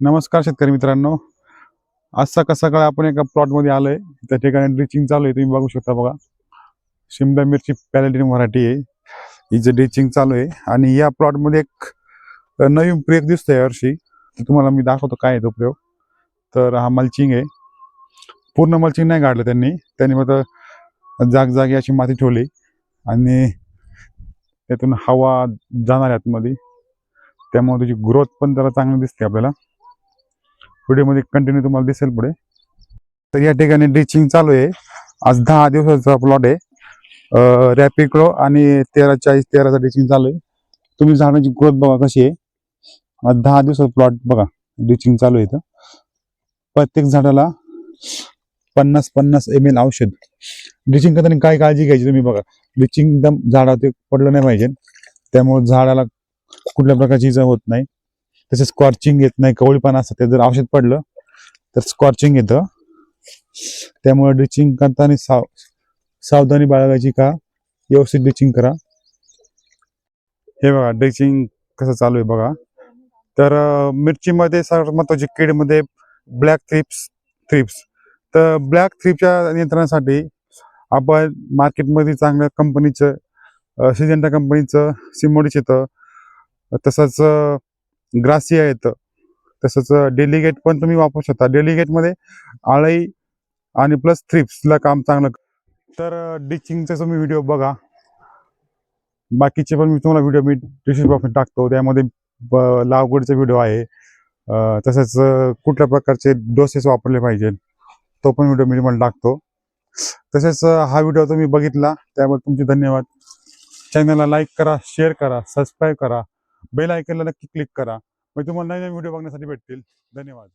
नमस्कार शेतकरी मित्रांनो. आज सकाळ सकाळ आपण एका प्लॉटमध्ये आलो आहे त्या ठिकाणी ड्रिचिंग चालू आहे. तुम्ही बघू शकता बघा. शिमला मिरची पॅलेटिन व्हरायटी आहे. हिचं ड्रिचिंग चालू आहे. आणि या प्लॉटमध्ये एक नवीन प्रयोग दिसतो यावर्षी तर तुम्हाला मी दाखवतो काय आहे तो प्रयोग. तर हा मल्चिंग आहे. पूर्ण मल्चिंग नाही काढलं त्यांनी. त्यांनी फक्त जागजागी अशी माती ठेवली. आणि त्यातून हवा जाणार आहे आतमध्ये. त्यामुळे त्याची ग्रोथ पण त्याला चांगली दिसते आपल्याला. व्हिडिओमध्ये कंटिन्यू तुम्हाला दिसेल पुढे. तर या ठिकाणी ड्रिचिंग चालू आहे. आज दहा दिवसाचा प्लॉट आहे. रॅपिक्रो आणि तेरा चाळीस तेराचा ड्रिचिंग चालू आहे. तुम्ही झाडाची ग्रोथ बघा कशी आहे. आज दहा दिवसाचा प्लॉट बघा. ड्रिचिंग चालू आहे इथं. प्रत्येक झाडाला पन्नास पन्नास एम एल औषध. ड्रिचिंग करताना काय काळजी घ्यायची तुम्ही बघा. ड्रिचिंग एकदम झाडात ते पडलं नाही पाहिजे. त्यामुळे झाडाला कुठल्या प्रकारची इजा होत नाही. तसेच स्कॉर्चिंग येत नाही कवळीपणा असतं ते जर औषध पडलं तर स्कॉर्चिंग येतं. त्यामुळे ड्रिचिंग करताना साव सावधानी बाळगायची का? व्यवस्थित ड्रिचिंग करा. हे बघा ड्रिचिंग कसं चालू आहे बघा. तर मिरचीमध्ये सर्वात महत्वाची कीडमध्ये ब्लॅक थ्रिप्स थ्रिप्स तर ब्लॅक थ्रिपच्या नियंत्रणासाठी आपण मार्केटमध्ये चांगल्या कंपनीचं सिजेंटा कंपनीचं सिमोडिस येतं. तसंच ग्रासिया येतं. तसंच डेलिगेट पण तुम्ही वापरू शकता. डेलिगेटमध्ये आळई आणि प्लस थ्रिप्सला काम चांगलं तर डिचिंगचा तुम्ही व्हिडिओ बघा बाकीचे पण मी तुम्हाला व्हिडिओ मी डिस्क्रिप्शन बॉक्समध्ये टाकतो. त्यामध्ये लावगडचा व्हिडिओ आहे. तसंच कुठल्या प्रकारचे डोसेस वापरले पाहिजे तो पण व्हिडिओ मी तुम्हाला टाकतो. तसेच हा व्हिडिओ तुम्ही बघितला त्याबद्दल तुमचे धन्यवाद. चॅनलला लाईक करा शेअर करा सबस्क्राईब करा. बेल आयकनला नक्की क्लिक करा. मग तुम्हाला नवीन व्हिडिओ बघण्यासाठी भेटतील. धन्यवाद.